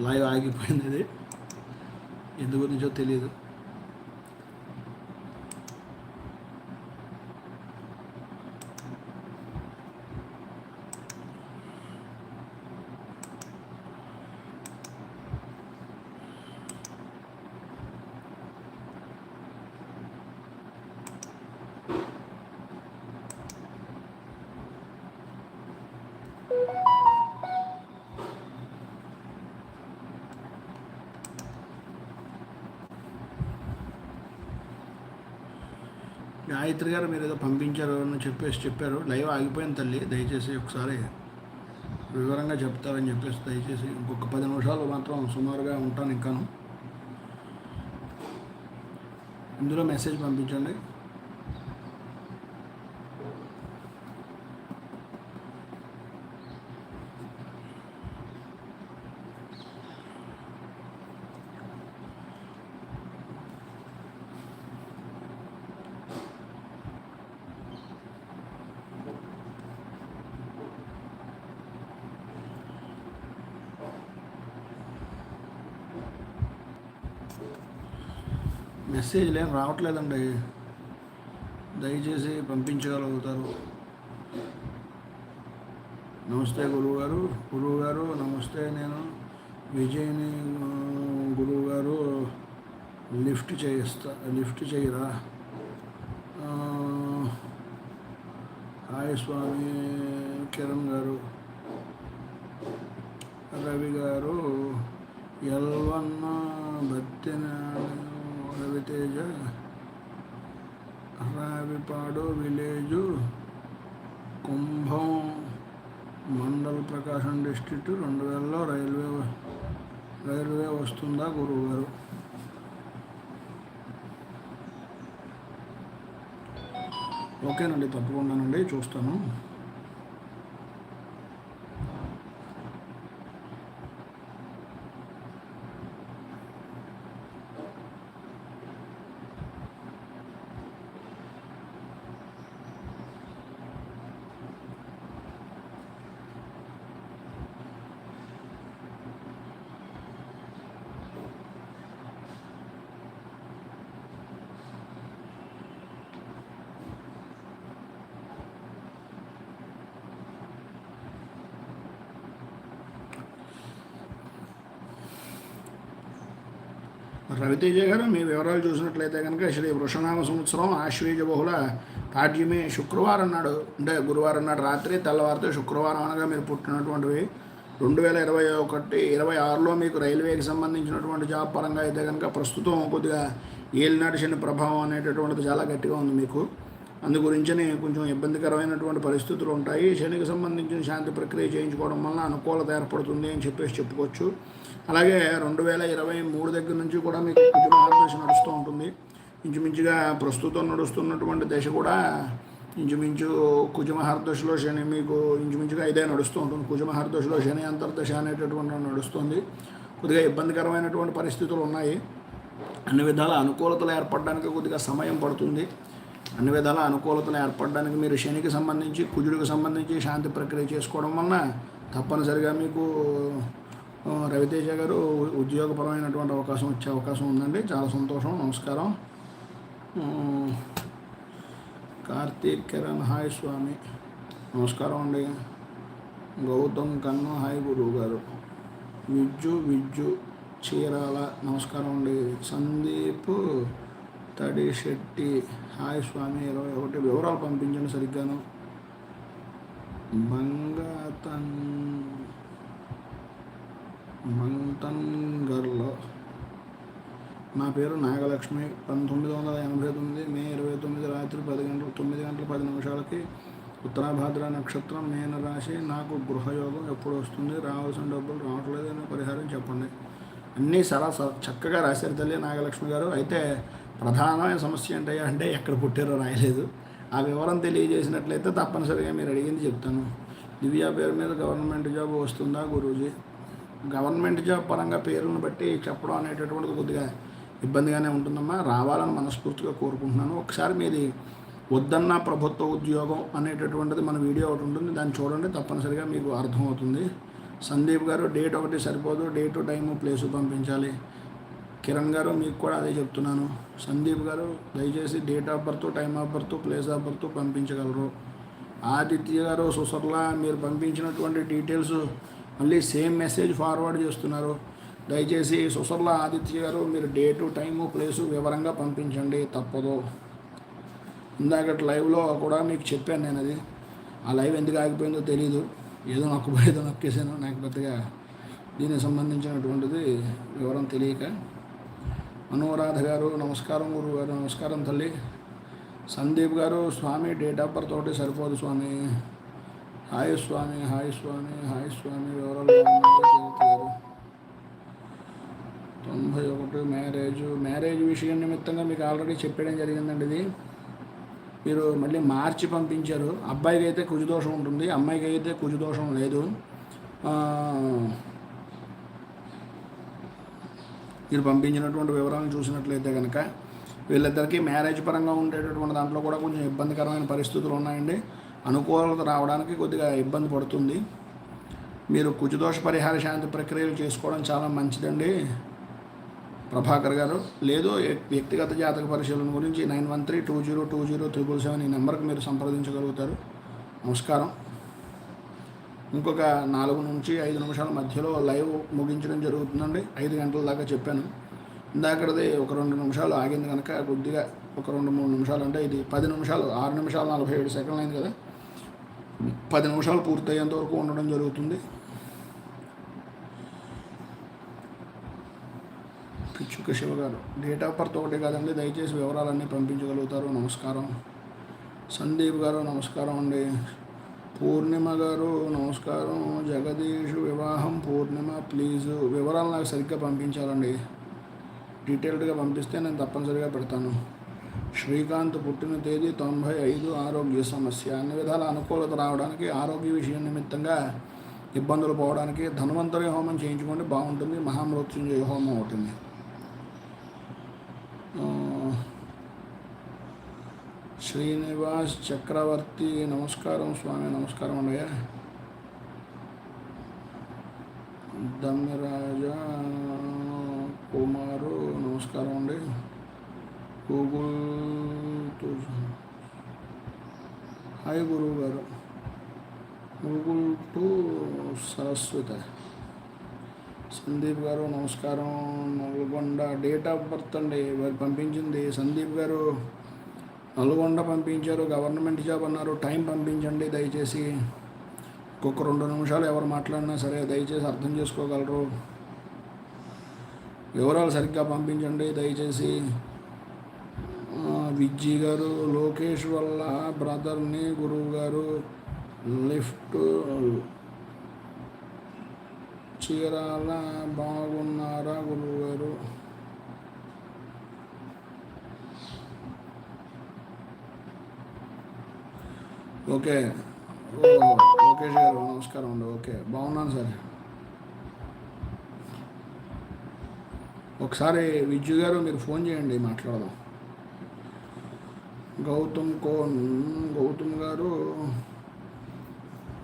Live ఆగిపోయింది అది. ఎందు గురించో తెలియదు గాయత్రి గారు మీరు ఏదో పంపించారు అని చెప్పేసి చెప్పారు. లైవ్ ఆగిపోయింది తల్లి. దయచేసి ఒకసారి వివరంగా చెప్తారని చెప్పేసి దయచేసి ఇంకొక పది నిమిషాలు మాత్రం సుమారుగా ఉంటాను ఇంకాను. ఇందులో మెసేజ్ పంపించండి. మెసేజ్లు ఏం రావట్లేదండి. దయచేసి పంపించగలుగుతారు. నమస్తే గురువుగారు. గురువుగారు గురువు గారు నమస్తే. నేను విజయ్ని గురువుగారు లిఫ్ట్ చేయిస్తా లిఫ్ట్ చేయరా? హాయ్ స్వామి కిరణ్ గారు. రవి గారు ఎల్వన్న బత్తెన రవితేజ రావిపాడు విలేజు కుంభం మండల ప్రకాశం డిస్ట్రిక్ట్ రెండు వేలలో రైల్వే రైల్వే వస్తుందా గురువుగారు? ఓకేనండి తప్పకుండానండి చూస్తాను. రవితేజ గారు మీ వివరాలు చూసినట్లయితే కనుక శ్రీ వృషణామ సంవత్సరం ఆశ్వేజ బహుళ పాడ్యమి శుక్రవారం నాడు అంటే గురువారం నాడు రాత్రి తెల్లవారితో శుక్రవారం అనగా మీరు పుట్టినటువంటివి. రెండు వేల ఇరవై ఒకటి ఇరవై ఆరులో మీకు రైల్వేకి సంబంధించినటువంటి జాబ్ పరంగా అయితే కనుక ప్రస్తుతం కొద్దిగా ఏలినాటి శని ప్రభావం అనేటటువంటిది చాలా గట్టిగా ఉంది మీకు. అందు గురించని కొంచెం ఇబ్బందికరమైనటువంటి పరిస్థితులు ఉంటాయి. శనికి సంబంధించిన శాంతి ప్రక్రియ చేయించుకోవడం వలన అనుకూలత ఏర్పడుతుంది అని చెప్పేసి చెప్పుకోవచ్చు. అలాగే రెండు వేల ఇరవై మూడు దగ్గర నుంచి కూడా మీకు కుజ మహాదశ నడుస్తూ ఉంటుంది. ఇంచుమించుగా ప్రస్తుతం నడుస్తున్నటువంటి దశ కూడా ఇంచుమించు కుజ శని మీకు ఇంచుమించుగా ఇదే నడుస్తూ ఉంటుంది. కుజ శని అంతర్దశ అనేటటువంటి నడుస్తుంది. కొద్దిగా ఇబ్బందికరమైనటువంటి పరిస్థితులు ఉన్నాయి. అన్ని విధాల అనుకూలతలు ఏర్పడడానికి కొద్దిగా సమయం పడుతుంది. అన్ని విధాల అనుకూలతలు ఏర్పడడానికి మీరు శనికి సంబంధించి కుజుడికి సంబంధించి శాంతి ప్రక్రియ చేసుకోవడం వలన తప్పనిసరిగా మీకు రవితేజ గారు ఉద్యోగపరమైనటువంటి అవకాశం వచ్చే అవకాశం ఉందండి. చాలా సంతోషం. నమస్కారం. కార్తీక్ కిరణ్ హాయ్ స్వామి. నమస్కారం అండి. గౌతమ్ కన్ను హాయ్ గురువు గారు. విజ్జు విజ్జు చీరాల. నమస్కారం అండి. సందీప్ తడి శెట్టి హాయ్ స్వామి. ఇరవై ఒకటి వివరాలు పంపించండి సరిగ్గాను. బంగాతన్ మంతన్గర్లో నా పేరు నాగలక్ష్మి. పంతొమ్మిది వందల ఎనభై తొమ్మిది మే ఇరవై తొమ్మిది రాత్రి పది గంటల తొమ్మిది గంటల పది నిమిషాలకి ఉత్తరాభాద్ర నక్షత్రం నేను రాసి నాకు గృహయోగం ఎప్పుడు వస్తుంది? రావాల్సిన డబ్బులు రావట్లేదు అనే పరిహారం చెప్పండి. అన్నీ సరా స- చక్కగా రాశారు తల్లి నాగలక్ష్మి గారు. అయితే ప్రధానమైన సమస్య ఏంటయ్యా అంటే ఎక్కడ పుట్టారో రాయలేదు. ఆ వివరం తెలియజేసినట్లయితే తప్పనిసరిగా మీరు అడిగింది చెప్తాను. దివ్యా పేరు మీద గవర్నమెంట్ జాబ్ వస్తుందా గురూజీ? గవర్నమెంట్ జాబ్ పరంగా పేరును బట్టి చెప్పడం అనేటటువంటిది కొద్దిగా ఇబ్బందిగానే ఉంటుందమ్మా. రావాలని మనస్ఫూర్తిగా కోరుకుంటున్నాను. ఒకసారి మీది వద్దన్న ప్రభుత్వ ఉద్యోగం అనేటటువంటిది మన వీడియో ఒకటి ఉంటుంది. దాన్ని చూడండి తప్పనిసరిగా మీకు అర్థమవుతుంది. సందీప్ గారు డేట్ ఒకటి సరిపోదు. డేటు టైము ప్లేసు పంపించాలి. కిరణ్ గారు మీకు కూడా అదే చెప్తున్నాను. సందీప్ గారు దయచేసి date of birth time of birth place of birth పంపించగలరు. Aditya గారు సుసర్లా మీరు పంపించినటువంటి డీటెయిల్స్ మళ్ళీ సేమ్ మెసేజ్ ఫార్వర్డ్ చేస్తున్నారు. దయచేసి సుసర్ల ఆదిత్య గారు మీరు డేటు టైము ప్లేసు వివరంగా పంపించండి. తప్పదు. ఇందాక లైవ్లో కూడా మీకు చెప్పాను నేను అది ఆ లైవ్ ఎందుకు ఆగిపోయిందో తెలియదు ఏదో నొక్కబోయేదో నొక్కేసాను నాకు పెద్దగా దీనికి సంబంధించినటువంటిది వివరం తెలియక. మనోరాధ గారు నమస్కారం గురువు గారు నమస్కారం తల్లి. సందీప్ గారు స్వామి డేట్ ఆఫ్ బర్త్ ఒకటి సరిపోదు Swami. Hi Swami hi Swami hi Swami వివరాలు తొంభై ఒకటి మ్యారేజ్. మ్యారేజ్ విషయం నిమిత్తంగా మీకు ఆల్రెడీ చెప్పడం జరిగిందండి ఇది. మీరు మళ్ళీ మార్చి పంపించారు. అబ్బాయికి అయితే కుజదోషం ఉంటుంది. అమ్మాయికి అయితే కుజదోషం లేదు. మీరు పంపించినటువంటి వివరాలను చూసినట్లయితే కనుక వీళ్ళిద్దరికీ మ్యారేజ్ పరంగా ఉండేటటువంటి దాంట్లో కూడా కొంచెం ఇబ్బందికరమైన పరిస్థితులు ఉన్నాయండి. అనుకూలత రావడానికి కొద్దిగా ఇబ్బంది పడుతుంది. మీరు కుజదోష పరిహార శాంతి ప్రక్రియలు చేసుకోవడం చాలా మంచిదండి. ప్రభాకర్ గారు లేదు వ్యక్తిగత జాతక పరిశీలన గురించి nine one three two zero two zero triple seven ఈ నెంబర్కి మీరు సంప్రదించగలుగుతారు. నమస్కారం. ఇంకొక నాలుగు నుంచి ఐదు నిమిషాల మధ్యలో లైవ్ ముగించడం జరుగుతుందండి. ఐదు గంటల దాకా చెప్పాను. ఇందాకది ఒక రెండు నిమిషాలు ఆగింది కనుక కొద్దిగా ఒక రెండు మూడు నిమిషాలు అంటే ఇది పది నిమిషాలు ఆరు నిమిషాలు నలభై ఏడు సెకండ్లు అయింది కదా. పది నిమిషాలు పూర్తయ్యేంత వరకు ఉండడం జరుగుతుంది. పిచ్చుక శివ గారు డేట్ ఆఫ్ బర్త్ ఒకటే కాదండి దయచేసి వివరాలన్నీ పంపించగలుగుతారు. నమస్కారం. సందీప్ గారు నమస్కారం అండి. పూర్ణిమ గారు నమస్కారం. జగదీష్ వివాహం పూర్ణిమ ప్లీజ్ వివరాలు నాకు సరిగ్గా పంపించాలండి. డీటెయిల్డ్గా పంపిస్తే నేను తప్పనిసరిగా పెడతాను. శ్రీకాంత్ పుట్టిన తేదీ తొంభై ఐదు ఆరోగ్య సమస్య. అన్ని విధాల అనుకూలత రావడానికి ఆరోగ్య విషయం నిమిత్తంగా ఇబ్బందులు పోవడానికి ధన్వంతరి హోమం చేయించుకుంటే బాగుంటుంది. మహామృత్యుంజయ హోమం అవుతుంది. శ్రీనివాస్ చక్రవర్తి నమస్కారం స్వామి నమస్కారం అండి దమ్మిరాజా కుమారు నమస్కారం అండి. గూగుల్ హాయ్ గురువు గారు. Google to సరస్వత. సందీప్ గారు నమస్కారం. నల్గొండ డేట్ ఆఫ్ బర్త్ అండి. వారు పంపించింది సందీప్ గారు. నల్గొండ పంపించారు. గవర్నమెంట్ జాబ్ అన్నారు. టైం పంపించండి దయచేసి. ఒక్కొక్క రెండు నిమిషాలు ఎవరు మాట్లాడినా సరే దయచేసి అర్థం చేసుకోగలరు. వివరాలు సరిగ్గా పంపించండి దయచేసి. విజ్జి గారు లోకేష్ వల్ల బ్రదర్ని గురువు గారు లిఫ్ట్ చీరాల బాగున్నారా గురువు గారు ఓకే లోకేష్ గారు నమస్కారం అండి. ఓకే. బాగున్నాను సార్. ఒకసారి విజ్జు గారు మీరు ఫోన్ చేయండి మాట్లాడదాం. గౌతమ్ కోన్ గౌతమ్ గారు.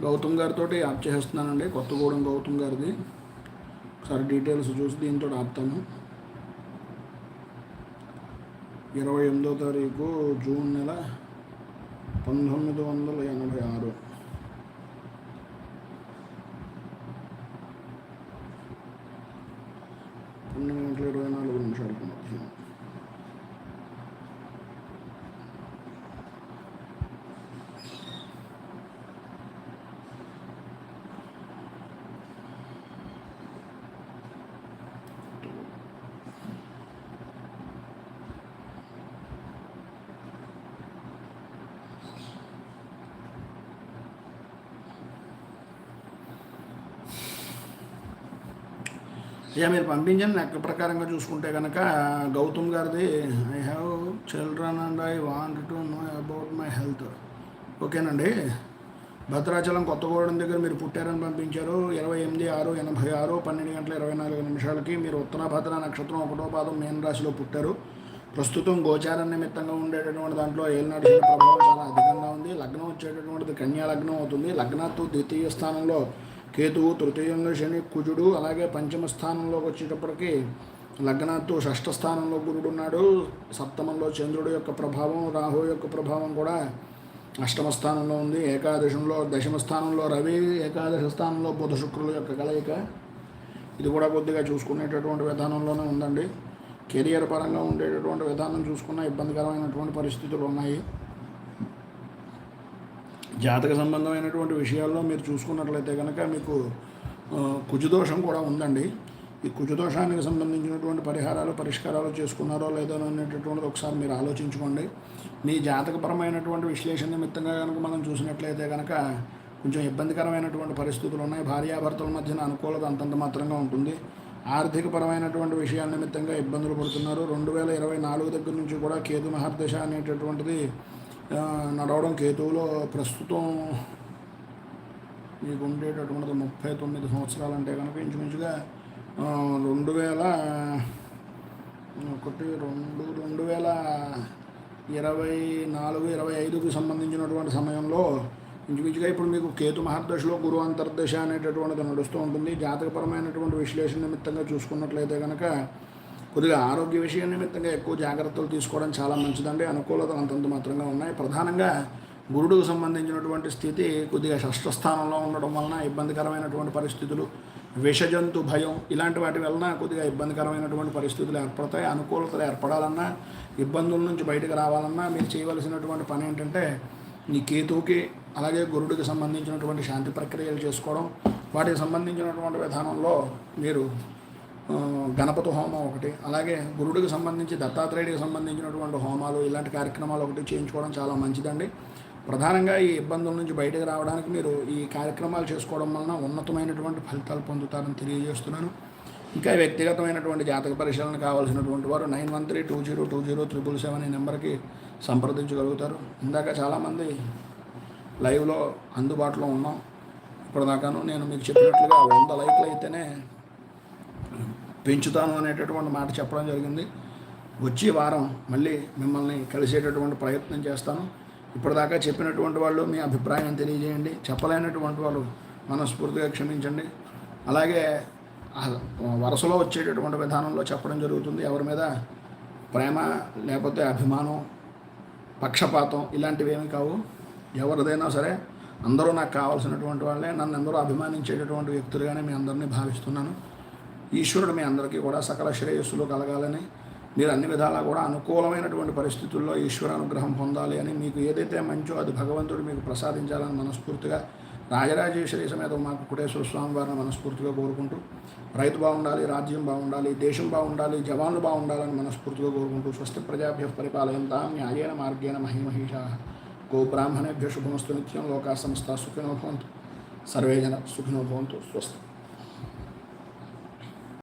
గౌతమ్ గారితో యాప్ చేస్తున్నానండి కొత్తగూడెం గౌతమ్ గారిది. ఒకసారి డీటెయిల్స్ చూసి దీంతో ఆపుతాను. ఇరవై ఎనిమిదో తారీఖు జూన్ నెల పంతొమ్మిది వందల ఎనభై ఆరు. పన్నెండు గంటల ఇరవై నాలుగు నిమిషాలకు మధ్య ఇక మీరు పంపించండి లెక్క ప్రకారంగా చూసుకుంటే కనుక గౌతమ్ గారిది I have children and I want to know about my health ఓకేనండి? భద్రాచలం కొత్తగూడెం దగ్గర మీరు పుట్టారని పంపించారు. ఇరవై ఎనిమిది ఆరు ఎనభై ఆరు పన్నెండు గంటల ఇరవై నాలుగు నిమిషాలకి మీరు ఉత్తరాభద్ర నక్షత్రం ఒకటో పాదం మేన రాశిలో పుట్టారు. ప్రస్తుతం గోచార నిమిత్తంగా ఉండేటటువంటి దాంట్లో ఏలినాడు ప్రభావం చాలా అధికంగా ఉంది. లగ్నం వచ్చేటటువంటిది కన్యా లగ్నం అవుతుంది. లగ్నత్తు ద్వితీయ స్థానంలో కేతువు తృతీయంలో శని కుజుడు అలాగే పంచమ స్థానంలోకి వచ్చేటప్పటికి లగ్నాత్తు షష్ఠ స్థానంలో గురుడు ఉన్నాడు. సప్తమంలో చంద్రుడు యొక్క ప్రభావం రాహు యొక్క ప్రభావం కూడా అష్టమ స్థానంలో ఉంది. ఏకాదశంలో దశమ స్థానంలో రవి ఏకాదశ స్థానంలో బుధ శుక్రుల యొక్క కలయిక. ఇది కూడా కొద్దిగా చూసుకునేటటువంటి విధానంలోనే ఉందండి. కెరియర్ పరంగా ఉండేటటువంటి విధానం చూసుకున్న ఇబ్బందికరమైనటువంటి పరిస్థితులు ఉన్నాయి. జాతక సంబంధమైనటువంటి విషయాల్లో మీరు చూసుకున్నట్లయితే కనుక మీకు ఆ, కుజదోషం కూడా ఉందండి. ఈ కుజదోషానికి సంబంధించినటువంటి పరిహారాలు పరిష్కారాలు చేసుకున్నారో లేదో అనేటటువంటిది ఒకసారి మీరు ఆలోచించుకోండి. మీ జాతకపరమైనటువంటి విశ్లేషణ నిమిత్తంగా కనుక మనం చూసినట్లయితే కనుక కొంచెం ఇబ్బందికరమైనటువంటి పరిస్థితులు ఉన్నాయి. భార్యాభర్తల మధ్యన అనుకూలత అంతంత మాత్రంగా ఉంటుంది. ఆర్థికపరమైనటువంటి విషయాల నిమిత్తంగా ఇబ్బందులు పడుతున్నారు. రెండు వేల ఇరవై నాలుగు దగ్గర నుంచి కూడా కేతు మహర్దశ అనేటటువంటిది నడవడం కేతువులో ప్రస్తుతం మీకు ఉండేటటువంటిది ముప్పై తొమ్మిది సంవత్సరాలు అంటే కనుక ఇంచుమించుగా రెండు వేల ఒకటి రెండు రెండు వేల ఇరవై నాలుగు ఇరవై ఐదుకి సంబంధించినటువంటి సమయంలో ఇంచుమించుగా ఇప్పుడు మీకు కేతు మహర్దశలో గురు అంతర్దశ అనేటటువంటిది నడుస్తూ ఉంటుంది. జాతకపరమైనటువంటి విశ్లేషణ నిమిత్తంగా చూసుకున్నట్లయితే కనుక కొద్దిగా ఆరోగ్య విషయం నిమిత్తంగా ఎక్కువ జాగ్రత్తలు తీసుకోవడం చాలా మంచిదండి. అనుకూలతలు అంతంత మాత్రంగా ఉన్నాయి. ప్రధానంగా గురుడుకు సంబంధించినటువంటి స్థితి కొద్దిగా షష్ఠస్థానంలో ఉండడం వలన ఇబ్బందికరమైనటువంటి పరిస్థితులు విషజంతు భయం ఇలాంటి వాటి వలన కొద్దిగా ఇబ్బందికరమైనటువంటి పరిస్థితులు ఏర్పడతాయి. అనుకూలతలు ఏర్పడాలన్నా ఇబ్బందుల నుంచి బయటకు రావాలన్నా మీరు చేయవలసినటువంటి పని ఏంటంటే ఈ కేతువుకి అలాగే గురుడికి సంబంధించినటువంటి శాంతి ప్రక్రియలు చేసుకోవడం. వాటికి సంబంధించినటువంటి విధానంలో మీరు గణపతి హోమం ఒకటి అలాగే గురుడికి సంబంధించి దత్తాత్రేయుడికి సంబంధించినటువంటి హోమాలు ఇలాంటి కార్యక్రమాలు ఒకటి చేయించుకోవడం చాలా మంచిదండి. ప్రధానంగా ఈ ఇబ్బందుల నుంచి బయటకు రావడానికి మీరు ఈ కార్యక్రమాలు చేసుకోవడం వలన ఉన్నతమైనటువంటి ఫలితాలు పొందుతారని తెలియజేస్తున్నాను. ఇంకా వ్యక్తిగతమైనటువంటి జాతక పరిశీలన కావాల్సినటువంటి వారు nine one three two zero two zero triple seven ఈ నెంబర్కి సంప్రదించగలుగుతారు. ఇందాక చాలామంది లైవ్లో అందుబాటులో ఉన్నాం. ఇప్పటిదాకాను నేను మీకు చెప్పినట్లుగా వంద లైక్లు అయితేనే పెంచుతాను అనేటటువంటి మాట చెప్పడం జరిగింది. వచ్చే వారం మళ్ళీ మిమ్మల్ని కలిసేటటువంటి ప్రయత్నం చేస్తాను. ఇప్పటిదాకా చెప్పినటువంటి వాళ్ళు మీ అభిప్రాయం తెలియజేయండి. చెప్పలేనటువంటి వాళ్ళు మనస్ఫూర్తిగా క్షమించండి. అలాగే వరుసలో వచ్చేటటువంటి విధానంలో చెప్పడం జరుగుతుంది. ఎవరి మీద ప్రేమ లేకపోతే అభిమానం పక్షపాతం ఇలాంటివి ఏమి కావు. ఎవరిదైనా సరే అందరూ నాకు కావాల్సినటువంటి వాళ్ళే. నన్ను అందరూ అభిమానించేటటువంటి వ్యక్తులుగానే మీ అందరినీ భావిస్తున్నాను. ఈశ్వరుడు మీ అందరికీ కూడా సకల శ్రేయస్సులు కలగాలని మీరు అన్ని విధాలా కూడా అనుకూలమైనటువంటి పరిస్థితుల్లో ఈశ్వర అనుగ్రహం పొందాలి అని మీకు ఏదైతే మంచో అది భగవంతుడు మీకు ప్రసాదించాలని మనస్ఫూర్తిగా రాజరాజేశ్వరి సమేత మా కుటేశ్వర స్వామి వారిని మనస్ఫూర్తిగా కోరుకుంటూ రైతు బాగుండాలి రాజ్యం బాగుండాలి దేశం బాగుండాలి జవాన్లు బాగుండాలని మనస్ఫూర్తిగా కోరుకుంటూ స్వస్తి ప్రజాభ్య పరిపాలయంతా న్యాయేన మార్గేణ మహిమహీషా. గో బ్రాహ్మణేభ్య శుభమస్తు నిత్యం లోకా సంస్థ సుఖినో భవంతు. సర్వే జన సుఖినో భవంతు. స్వస్తి.